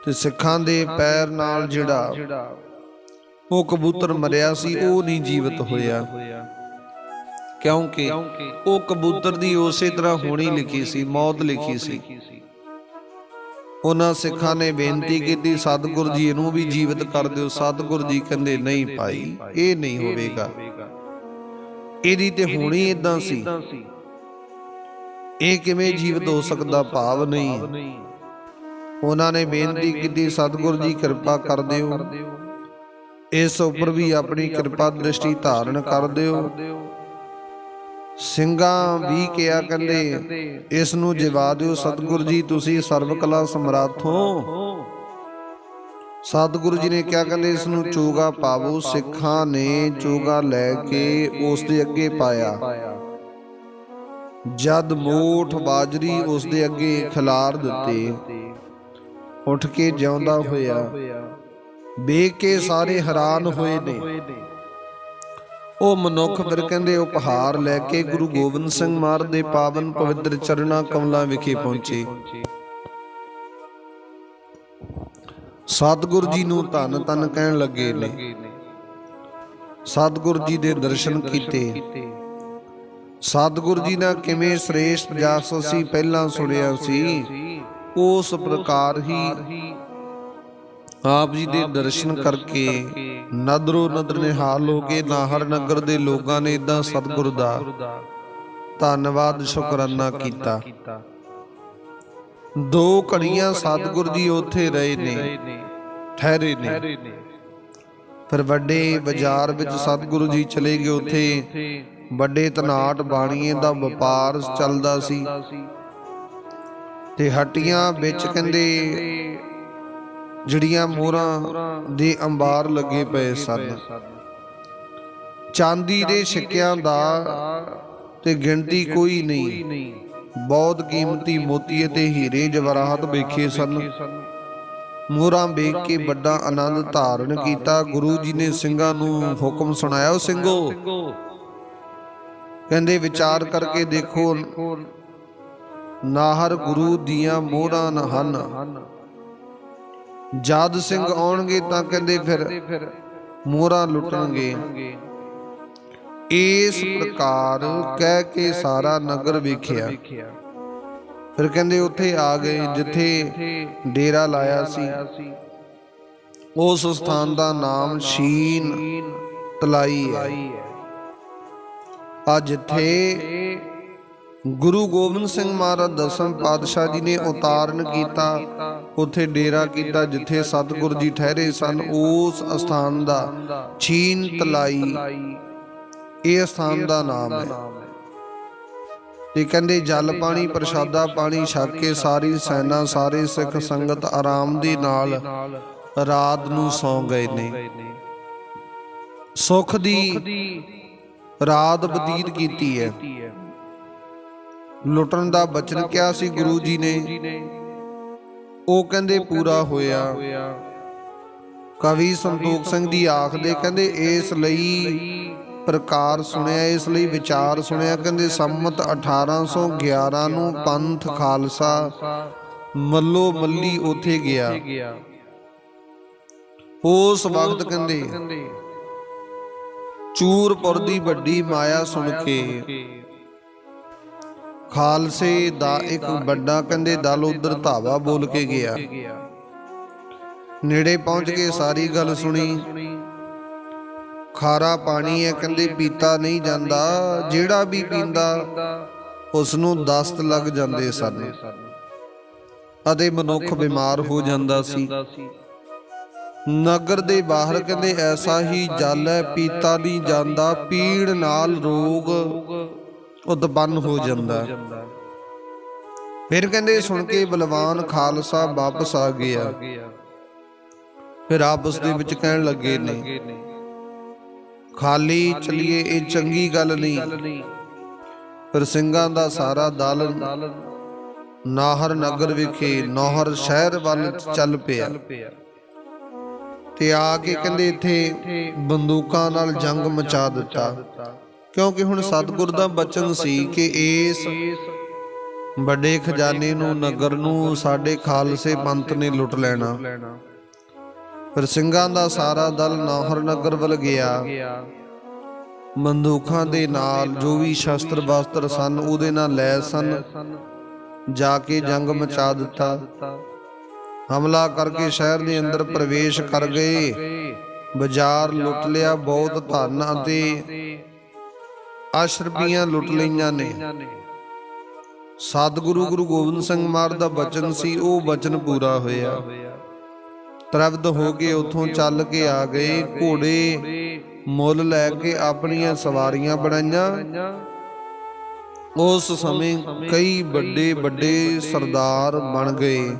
ਤੇ ਸਿੱਖਾਂ ਦੇ ਪੈਰ ਨਾਲ ਜਿਹੜਾ ਉਹ ਕਬੂਤਰ ਮਰਿਆ ਸੀ ਉਹ ਨਹੀਂ ਜੀਵਤ ਹੋਇਆ। ਕਿਉਂਕਿ ਉਹ ਕਬੂਤਰ ਦੀ ਉਸੇ ਤਰ੍ਹਾਂ ਹੋਣੀ ਲਿਖੀ ਸੀ ਮੌਤ ਲਿਖੀ ਸੀ। ਉਹਨਾਂ ਸਿੱਖਾਂ ਨੇ ਬੇਨਤੀ ਕੀਤੀ ਸਤਿਗੁਰ ਜੀ ਇਹਨੂੰ ਵੀ ਜੀਵਤ ਕਰ ਦਿਓ ਸਤਿਗੁਰ ਜੀ ਕਹਿੰਦੇ ਨਹੀਂ ਭਾਈ ਇਹ ਨਹੀਂ ਹੋਵੇਗਾ। ਇਹਦੀ ਤੇ ਹੋਣੀ ਇਦਾਂ ਸੀ। ਇਹ ਕਿਵੇਂ ਜੀਵਤ ਹੋ ਸਕਦਾ ਭਾਵ ਨਹੀਂ। ਉਹਨਾਂ ਨੇ ਬੇਨਤੀ ਕੀਤੀ, ਸਤਿਗੁਰ ਜੀ ਕਿਰਪਾ ਕਰ ਦਿਓ। ਇਸ ਉੱਪਰ ਵੀ ਆਪਣੀ ਕਿਰਪਾ ਦ੍ਰਿਸ਼ਟੀ ਧਾਰਨ ਕਰ ਦਿਓ। ਸਿੰਘਾਂ ਵੀ ਕਿਹਾ ਕਹਿੰਦੇ ਇਸ ਨੂੰ ਜਿਵਾ ਦਿਓ। ਸਤਿਗੁਰ ਜੀ, ਤੁਸੀਂ ਸਰਵ ਕਲਾ ਸਮਰੱਥ ਹੋ। ਸਤਿਗੁਰੂ ਜੀ ਨੇ ਕਿਹਾ ਕਹਿੰਦੇ ਇਸ ਨੂੰ ਚੋਗਾ ਪਾਵੋ। ਸਿੱਖਾਂ ਨੇ ਚੋਗਾ ਲੈ ਕੇ ਉਸ ਦੇ ਅੱਗੇ ਪਾਇਆ। ਜਦ ਮੋਠ ਬਾਜਰੀ ਉਸ ਦੇ ਅੱਗੇ ਖਿਲਾਰ ਦਿੱਤੇ। ਉੱਠ ਕੇ ਜਿਉਂਦਾ ਹੋਇਆ। ਵੇਖ ਕੇ ਸਾਰੇ ਹੈਰਾਨ ਹੋਏ ਨੇ। ਉਹ ਮਨੁੱਖ ਫਿਰ ਕਹਿੰਦੇ ਉਪਹਾਰ ਲੈ ਕੇ ਗੁਰੂ ਗੋਬਿੰਦ ਸਿੰਘ ਮਹਾਰਾਜ ਦੇ ਪਾਵਨ ਪਵਿੱਤਰ ਚਰਨਾਂ ਕਮਲਾਂ ਵਿਖੇ ਪਹੁੰਚੇ। ਸਤਿਗੁਰ ਜੀ ਨੂੰ ਧੰਨ ਧੰਨ ਕਹਿਣ ਲੱਗੇ ਨੇ। ਸਤਿਗੁਰ ਜੀ ਦੇ ਦਰਸ਼ਨ ਕੀਤੇ। ਸਤਿਗੁਰ ਜੀ ਦਾ ਕਿਵੇਂ ਸ੍ਰੇਸ਼ਟ ਜਸ ਅਸੀਂ ਪਹਿਲਾਂ ਸੁਣਿਆ ਸੀ? ਉਸ ਪ੍ਰਕਾਰ ਹੀ ਆਪ ਜੀ ਦੇ ਦਰਸ਼ਨ ਕਰਕੇ ਨਦਰੋ ਨਦਰ ਨਿਹਾਲ ਹੋ ਕੇ ਨਾਹਰ ਨਗਰ ਦੇ ਲੋਕਾਂ ਨੇ ਇਦਾਂ ਸਤਿਗੁਰ ਦਾ ਧੰਨਵਾਦ ਸ਼ੁਕਰਾਨਾ ਕੀਤਾ। ਦੋ ਘੜੀਆਂ ਸਤਿਗੁਰ ਜੀ ਉੱਥੇ ਰਹੇ ਨੇ ਠਹਿਰੇ ਨੇ। ਫਿਰ ਵੱਡੇ ਬਾਜ਼ਾਰ ਵਿੱਚ ਸਤਿਗੁਰੂ ਜੀ ਚਲੇ ਗਏ ਉੱਥੇ। ਵੱਡੇ ਤਨਾਟ ਬਾਣੀਏ ਦਾ ਵਪਾਰ ਚੱਲਦਾ ਸੀ। ਤੇ ਹੱਟੀਆਂ ਵਿੱਚ ਕਹਿੰਦੇ ਜਿਹੜੀਆਂ ਮੋਹਰਾਂ ਦੇ ਅੰਬਾਰ ਲੱਗੇ ਪਏ ਸਨ। ਚਾਂਦੀ ਦੇ ਸਿੱਕਿਆਂ ਦਾ ਤੇ ਗਿਣਤੀ ਕੋਈ ਨਹੀਂ। ਬਹੁਤ ਕੀਮਤੀ ਮੋਤੀ ਅਤੇ ਹੀਰੇ ਜਵਾਹਰਾਤ ਵੇਖੇ ਸਨ। ਮੋਹਰਾਂ ਵੇਖ ਕੇ ਵੱਡਾ ਆਨੰਦ ਧਾਰਨ ਕੀਤਾ। ਗੁਰੂ ਜੀ ਨੇ ਸਿੰਘਾਂ ਨੂੰ ਹੁਕਮ ਸੁਣਾਇਆ, ਉਹ ਸਿੰਘੋ, ਕਹਿੰਦੇ ਵਿਚਾਰ ਕਰਕੇ ਦੇਖੋ ਨਾਹਰ ਗੁਰੂ ਦੀਆਂ ਮੋਹਰਾਂ ਹਨ। ਜਦ ਸਿੰਘ ਆਉਣਗੇ ਤਾਂ ਕਹਿੰਦੇ ਫਿਰ ਮੋਹਰਾਂ ਲੁੱਟਣਗੇ। ਇਸ ਪ੍ਰਕਾਰ ਕਹਿ ਕੇ ਸਾਰਾ ਨਗਰ ਵੇਖਿਆ। ਫਿਰ ਕਹਿੰਦੇ ਉੱਥੇ ਆ ਗਏ ਜਿੱਥੇ ਡੇਰਾ ਲਾਇਆ ਸੀ। ਉਸ ਸਥਾਨ ਦਾ ਨਾਮ ਸ਼ੀਨ ਤਲਾਈ ਹੈ। ਆ ਜਿੱਥੇ ਗੁਰੂ ਗੋਬਿੰਦ ਸਿੰਘ ਮਹਾਰਾਜ ਦਸਮ ਪਾਤਸ਼ਾਹ ਜੀ ਨੇ ਉਤਾਰਨ ਕੀਤਾ। ਉੱਥੇ ਡੇਰਾ ਕੀਤਾ ਜਿੱਥੇ ਸਤਿਗੁਰੂ ਜੀ ਠਹਿਰੇ ਸਨ। ਉਸ ਸਥਾਨ ਦਾ ਛੀਨ ਤਲਾਈ। ਇਹ ਸਥਾਨ ਦਾ ਨਾਮ ਹੈ। ਤੇ ਕਹਿੰਦੇ, ਜਲ ਪਾਣੀ, ਪ੍ਰਸ਼ਾਦਾ ਪਾਣੀ, ਛਕ ਕੇ ਸਾਰੀ ਸੈਨਾ, ਸਾਰੇ ਸਿੱਖ ਸੰਗਤ ਆਰਾਮ ਦੇ ਨਾਲ ਰਾਤ ਨੂੰ ਸੌਂ ਗਏ ਨੇ। ਸੁਖ ਦੀ ਰਾਤ ਬਤੀਤ ਕੀਤੀ ਹੈ। ਲੁੱਟਣ ਦਾ ਬਚਨ ਕਿਹਾ ਸੀ ਗੁਰੂ ਜੀ ਨੇ। ਉਹ ਕਹਿੰਦੇ, ਪੂਰਾ ਹੋਇਆ। ਕਵੀ ਸੰਤੋਖ ਸਿੰਘ ਦੀ ਆਖ ਦੇ ਕਹਿੰਦੇ, ਇਸ ਲਈ ਪ੍ਰਕਾਰ ਸੁਣਿਆ, ਇਸ ਲਈ ਵਿਚਾਰ ਸੁਣਿਆ। ਕਹਿੰਦੇ, ਸੰਮਤ 1811 ਨੂੰ ਪੰਥ ਖਾਲਸਾ ਮੱਲੋ ਮੱਲੀ ਉਥੇ ਗਿਆ। ਉਸ ਵਕਤ ਕਹਿੰਦੇ, ਚੂਰਪੁਰ ਦੀ ਵੱਡੀ ਮਾਇਆ ਸੁਣ ਕੇ ਖਾਲਸੇ ਦਾ ਇੱਕ ਵੱਡਾ ਕਹਿੰਦੇ ਦਲ ਉਧਰ ਧਾਵਾ ਬੋਲ ਕੇ ਗਿਆ। ਨੇੜੇ ਪਹੁੰਚ ਕੇ ਸਾਰੀ ਗੱਲ ਸੁਣੀ। ਖਾਰਾ ਪਾਣੀ ਹੈ ਕਹਿੰਦੇ ਪੀਤਾ ਨਹੀਂ ਜਾਂਦਾ। ਜਿਹੜਾ ਵੀ ਪੀਂਦਾ ਉਸ ਨੂੰ ਦਸਤ ਲੱਗ ਜਾਂਦੇ ਸਨ ਅਤੇ ਮਨੁੱਖ ਬਿਮਾਰ ਹੋ ਜਾਂਦਾ ਸੀ। ਨਗਰ ਦੇ ਬਾਹਰ ਕਹਿੰਦੇ ਐਸਾ ਹੀ ਜਲ ਹੈ, ਪੀਤਾ ਨਹੀਂ ਜਾਂਦਾ। ਪੀੜ ਨਾਲ ਰੋਗ ਉਤਪੰਨ ਹੋ ਜਾਂਦਾ। ਫਿਰ ਕਹਿੰਦੇ ਸੁਣ ਕੇ ਬਲਵਾਨ ਖਾਲਸਾ ਵਾਪਸ ਆ ਗਿਆ। ਫਿਰ ਆਪਸ ਦੇ ਵਿੱਚ ਕਹਿਣ ਲੱਗੇ ਨੇ ਖਾਲੀ ਚਲੀਏ ਇਹ ਚੰਗੀ ਗੱਲ ਨਹੀਂ। ਫਿਰ ਸਿੰਘਾਂ ਦਾ ਸਾਰਾ ਦਲ ਨਾਹਰ ਨਗਰ ਵਿਖੇ ਨਾਹਰ ਸ਼ਹਿਰ ਵੱਲ ਚੱਲ ਪਿਆ। ਤੇ ਆ ਕੇ ਕਹਿੰਦੇ ਇੱਥੇ ਬੰਦੂਕਾਂ ਨਾਲ ਜੰਗ ਮਚਾ ਦਿੱਤਾ। ਕਿਉਂਕਿ ਹੁਣ ਸਤਿਗੁਰ ਦਾ ਬਚਨ ਸੀ ਕਿ ਇਸ ਵੱਡੇ ਖਜ਼ਾਨੇ ਨੂੰ ਨਗਰ ਨੂੰ ਸਾਡੇ ਖਾਲਸੇ ਪੰਥ ਨੇ ਲੁੱਟ ਲੈਣਾ। ਫਿਰ ਸਿੰਘਾਂ ਦਾ ਸਾਰਾ ਦਲ ਨਾਹਰ ਨਗਰ ਵੱਲ ਗਿਆ। ਬੰਦੂਕਾਂ ਦੇ ਨਾਲ ਜੋ ਵੀ ਸ਼ਸਤਰ ਬਸਤਰ ਸਨ ਉਹਦੇ ਨਾਲ ਲੈ ਸਨ ਜਾ ਕੇ ਜੰਗ ਮਚਾ ਦਿੱਤਾ। ਹਮਲਾ ਕਰਕੇ ਸ਼ਹਿਰ ਦੇ ਅੰਦਰ ਪ੍ਰਵੇਸ਼ ਕਰ ਗਏ। ਬਾਜ਼ਾਰ ਲੁੱਟ ਲਿਆ ਬਹੁਤ ਧਨ ਅਤੇ ਅਸ਼ਰਪੀਆਂ ਲੁੱਟ ਲਈਆਂ ਨੇ। ਸਤਿਗੁਰੂ ਗੁਰੂ ਗੋਬਿੰਦ ਸਿੰਘ ਮਹਾਰਾਜ ਦਾ ਬਚਨ ਸੀ ਉਹ ਬਚਨ ਪੂਰਾ ਹੋਇਆ। ਤਰਬਦ ਹੋ ਕੇ ਉੱਥੋਂ ਚੱਲ ਕੇ ਆ ਗਏ ਘੋੜੇ ਮੁੱਲ ਲੈ ਕੇ ਆਪਣੀਆਂ ਸਵਾਰੀਆਂ ਬਣਾਈਆਂ। ਉਸ ਸਮੇਂ ਕਈ ਵੱਡੇ ਵੱਡੇ ਸਰਦਾਰ ਬਣ ਗਏ।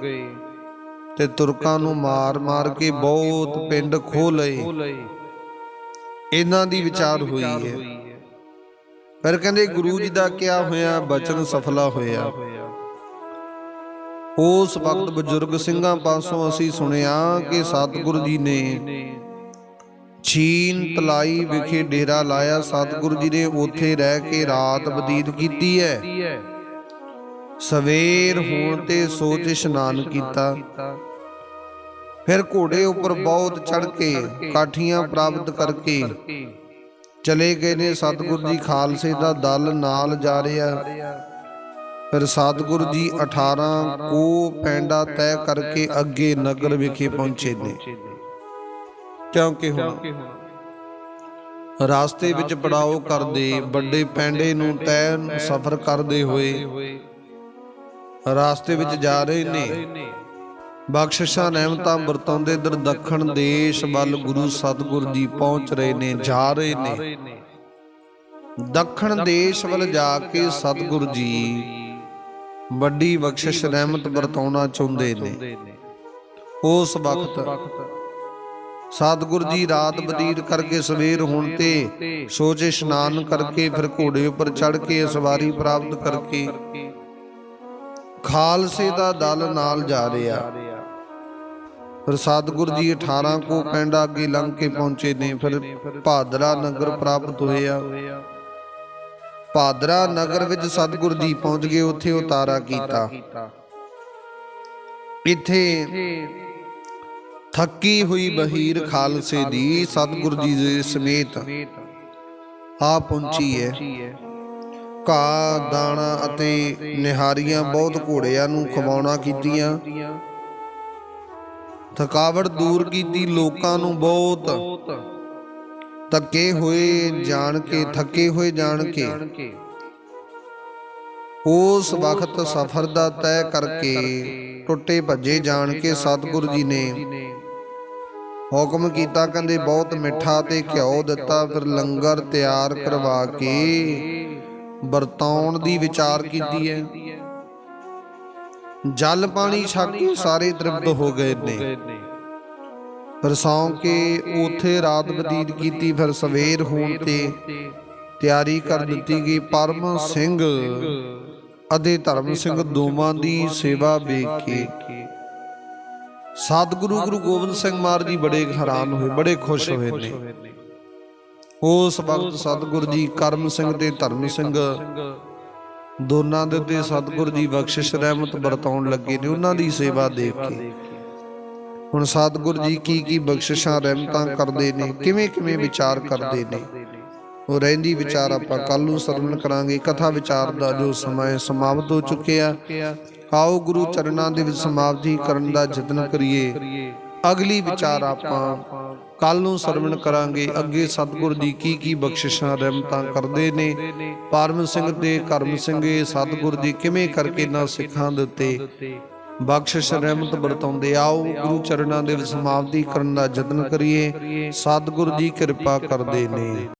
ਤੇ ਤੁਰਕਾਂ ਨੂੰ ਮਾਰ-ਮਾਰ ਕੇ ਬਹੁਤ ਪਿੰਡ ਖੋ ਲਏ। ਇਹਨਾਂ ਦੀ ਵਿਚਾਰ ਹੋਈ ਹੈ। ਫਿਰ ਕਹਿੰਦੇ ਗੁਰੂ ਜੀ ਦਾ ਕਿਹਾ ਹੋਇਆ? ਬਚਨ ਸਫਲਾ ਹੋਇਆ। ਉਸ ਵਕਤ ਬਜ਼ੁਰਗ ਸਿੰਘਾਂ ਪਾਸੋਂ ਅਸੀਂ ਸੁਣਿਆ ਕਿ ਸਤਿਗੁਰੂ ਜੀ ਨੇ ਚੀਨ ਤਲਾਈ ਵਿਖੇ ਡੇਰਾ ਲਾਇਆ। ਸਤਿਗੁਰੂ ਜੀ ਨੇ ਉੱਥੇ ਰਹਿ ਕੇ ਰਾਤ ਬਤੀਤ ਕੀਤੀ ਹੈ। ਸਵੇਰ ਹੋਣ ਤੇ ਸੋਚ ਇਸ਼ਨਾਨ ਕੀਤਾ। ਫਿਰ ਘੋੜੇ ਉੱਪਰ ਬਹੁਤ ਚੜ ਕੇ ਕਾਠੀਆਂ ਪ੍ਰਾਪਤ ਕਰਕੇ ਚਲੇ ਗਏ ਨੇ ਸਤਿਗੁਰੂ ਜੀ ਖਾਲਸੇ ਦਾ ਦਲ ਨਾਲ ਜਾ ਰਿਹਾ। ਫਿਰ ਸਤਿਗੁਰੂ ਜੀ 18 ਕੋ ਪੈਂਡਾ ਤੈਅ ਕਰਕੇ ਅੱਗੇ ਨਗਰ ਵਿਖੇ ਪਹੁੰਚੇ ਨੇ। ਕਿਉਂਕਿ ਹੁਣ। ਰਾਸਤੇ ਵਿੱਚ ਪੜਾਓ ਕਰਦੇ, ਵੱਡੇ ਪੈਂਡੇ ਨੂੰ ਤੈਅ ਸਫ਼ਰ ਕਰਦੇ ਹੋਏ ਰਾਸਤੇ ਵਿੱਚ ਜਾ ਰਹੇ ਨੇ। ਬਖਸ਼ਿਸ਼ਾਂ ਰਹਿਮਤਾਂ ਵਰਤਾਉਂਦੇ ਦਰ ਦੱਖਣ ਦੇਸ਼ ਵੱਲ ਗੁਰੂ ਸਤਿਗੁਰੂ ਜੀ ਪਹੁੰਚ ਰਹੇ ਨੇ, ਜਾ ਰਹੇ ਨੇ। ਦੱਖਣ ਦੇਸ਼ ਵੱਲ ਜਾ ਕੇ ਸਤਿਗੁਰੂ ਜੀ ਵੱਡੀ ਬਖਸ਼ਿਸ਼ ਰਹਿਮਤ ਵਰਤਾਉਣਾ ਚਾਹੁੰਦੇ ਨੇ। ਉਸ ਵਕਤ ਸਤਿਗੁਰੂ ਜੀ ਰਾਤ ਬਤੀਤ ਕਰਕੇ ਸਵੇਰ ਹੋਣ ਤੇ ਸੋਚੇ ਇਸ਼ਨਾਨ ਕਰਕੇ ਫਿਰ ਘੋੜੇ ਉੱਪਰ ਚੜ ਕੇ ਸਵਾਰੀ ਪ੍ਰਾਪਤ ਕਰਕੇ ਖਾਲਸੇ ਦਾ ਦਲ ਨਾਲ ਜਾ ਰਿਹਾ। ਫਿਰ ਸਤਿਗੁਰੂ ਜੀ 18 ਕੋ ਪੈਂਡਾ ਅੱਗੇ ਲੰਘ ਕੇ ਪਹੁੰਚੇ ਨੇ, ਫਿਰ ਭਾਦਰਾ ਨਗਰ ਪ੍ਰਾਪਤ ਹੋਇਆ ਭਾਦਰਾ ਨਗਰ ਵਿੱਚ ਸਤਿਗੁਰੂ ਜੀ ਪਹੁੰਚ ਗਏ, ਉੱਥੇ ਉਤਾਰਾ ਕੀਤਾ। ਇੱਥੇ ਥੱਕੀ ਹੋਈ ਬਹੀਰ ਖਾਲਸੇ ਦੀ ਸਤਿਗੁਰੂ ਜੀ ਦੇ ਸਮੇਤ ਆ ਪਹੁੰਚੀ ਹੈ। ਘਾਹ, ਦਾਣਾ ਅਤੇ ਨਿਹਾਰੀਆਂ ਬਹੁਤ ਘੋੜਿਆਂ ਨੂੰ ਖਵਾਉਣਾ ਕੀਤੀਆਂ। ਥਕਾਵਟ ਦੂਰ ਕੀਤੀ ਲੋਕਾਂ ਨੂੰ ਬਹੁਤ। ਤੱਕੇ ਹੋਏ ਜਾਣ ਕੇ, ਥੱਕੇ ਹੋਏ ਜਾਣ ਕੇ। ਉਸ ਵਕਤ ਸਫ਼ਰ ਦਾ ਤੈਅ ਕਰਕੇ ਟੁੱਟੇ ਭੱਜੇ ਜਾਣ ਕੇ ਸਤਿਗੁਰੂ ਜੀ ਨੇ ਹੁਕਮ ਕੀਤਾ, ਕਹਿੰਦੇ ਬਹੁਤ ਮਿੱਠਾ ਤੇ ਘਿਓ ਦਿੱਤਾ, ਫਿਰ ਲੰਗਰ ਤਿਆਰ ਕਰਵਾ ਕੇ ਵਰਤਾਉਣ ਦੀ ਵਿਚਾਰ ਕੀਤੀ ਹੈ। ਜਲ ਪਾਣੀ ਛਕ ਕੇ ਸਾਰੇ ਤ੍ਰਿਪਤ ਹੋ ਗਏ ਨੇ। ਸੌਂ ਕੇ ਉਥੇ ਰਾਤ ਬਤੀਤ ਕੀਤੀ ਫਿਰ ਸਵੇਰ ਹੋਣ ਤੇ ਤਿਆਰੀ ਕਰ ਦਿੱਤੀ ਗਈ ਪਰਮ ਸਿੰਘ। ਅਤੇ ਧਰਮ ਸਿੰਘ ਦੋਵਾਂ ਦੀ ਸੇਵਾ ਵੇਖ ਕੇ। ਸਤਿਗੁਰੂ ਗੁਰੂ ਗੋਬਿੰਦ ਸਿੰਘ ਮਹਾਰਾਜ ਜੀ ਬੜੇ ਹੈਰਾਨ ਹੋਏ ਬੜੇ ਖੁਸ਼ ਹੋਏ ਨੇ। ਉਸ ਵਕਤ ਸਤਿਗੁਰੂ ਜੀ ਕਰਮ ਸਿੰਘ ਤੇ ਧਰਮ ਸਿੰਘ ਦੋਨਾਂ ਦੇ ਉੱਤੇ ਸਤਿਗੁਰੂ ਜੀ ਬਖਸ਼ਿਸ਼, ਰਹਿਮਤ ਵਰਤਾਉਣ ਲੱਗੇ ਨੇ, ਉਹਨਾਂ ਦੀ ਸੇਵਾ ਦੇਖ ਕੇ। ਹੁਣ ਸਤਿਗੁਰੂ ਜੀ ਕੀ ਕੀ ਬਖਸ਼ਿਸ਼ਾਂ, ਰਹਿਮਤਾਂ ਕਰਦੇ ਨੇ ਕਿਵੇਂ ਕਿਵੇਂ ਵਿਚਾਰ ਕਰਦੇ ਨੇ? ਉਹ ਰਹਿੰਦੀ ਵਿਚਾਰ ਆਪਾਂ ਕੱਲ ਨੂੰ ਸਰਵਣ ਕਰਾਂਗੇ। ਕਥਾ ਵਿਚਾਰ ਦਾ ਜੋ ਸਮਾਂ ਸਮਾਪਤ ਹੋ ਚੁੱਕਿਆ। ਆਓ ਗੁਰੂ ਚਰਨਾਂ ਦੇ ਵਿੱਚ ਸਮਾਪਤੀ ਕਰਨ ਦਾ ਯਤਨ ਕਰੀਏ। ਅਗਲੀ ਵਿਚਾਰ ਆਪਾਂ ਕੱਲ ਨੂੰ ਸਰਵਣ ਕਰਾਂਗੇ। ਅੱਗੇ ਸਤਿਗੁਰੂ ਜੀ ਕੀ ਕੀ ਬਖਸ਼ਿਸ਼ਾਂ, ਰਹਿਮਤਾਂ ਕਰਦੇ ਨੇ। ਪਰਮ ਸਿੰਘ ਤੇ ਕਰਮ ਸਿੰਘੇ, ਸਤਿਗੁਰੂ ਜੀ ਕਿਵੇਂ ਕਰਕੇ ਨਾ ਸਿੱਖਾਂ ਦੇ ਉੱਤੇ ਬਖਸ਼ਿਸ਼, ਰਹਿਮਤ ਵਰਤਾਉਂਦੇ? ਆਓ ਗੁਰੂ ਚਰਨਾਂ ਦੇ ਸਮਾਪਤੀ ਕਰਨ ਦਾ ਯਤਨ ਕਰੀਏ। ਸਤਿਗੁਰੂ ਜੀ ਕਿਰਪਾ ਕਰਦੇ ਨੇ।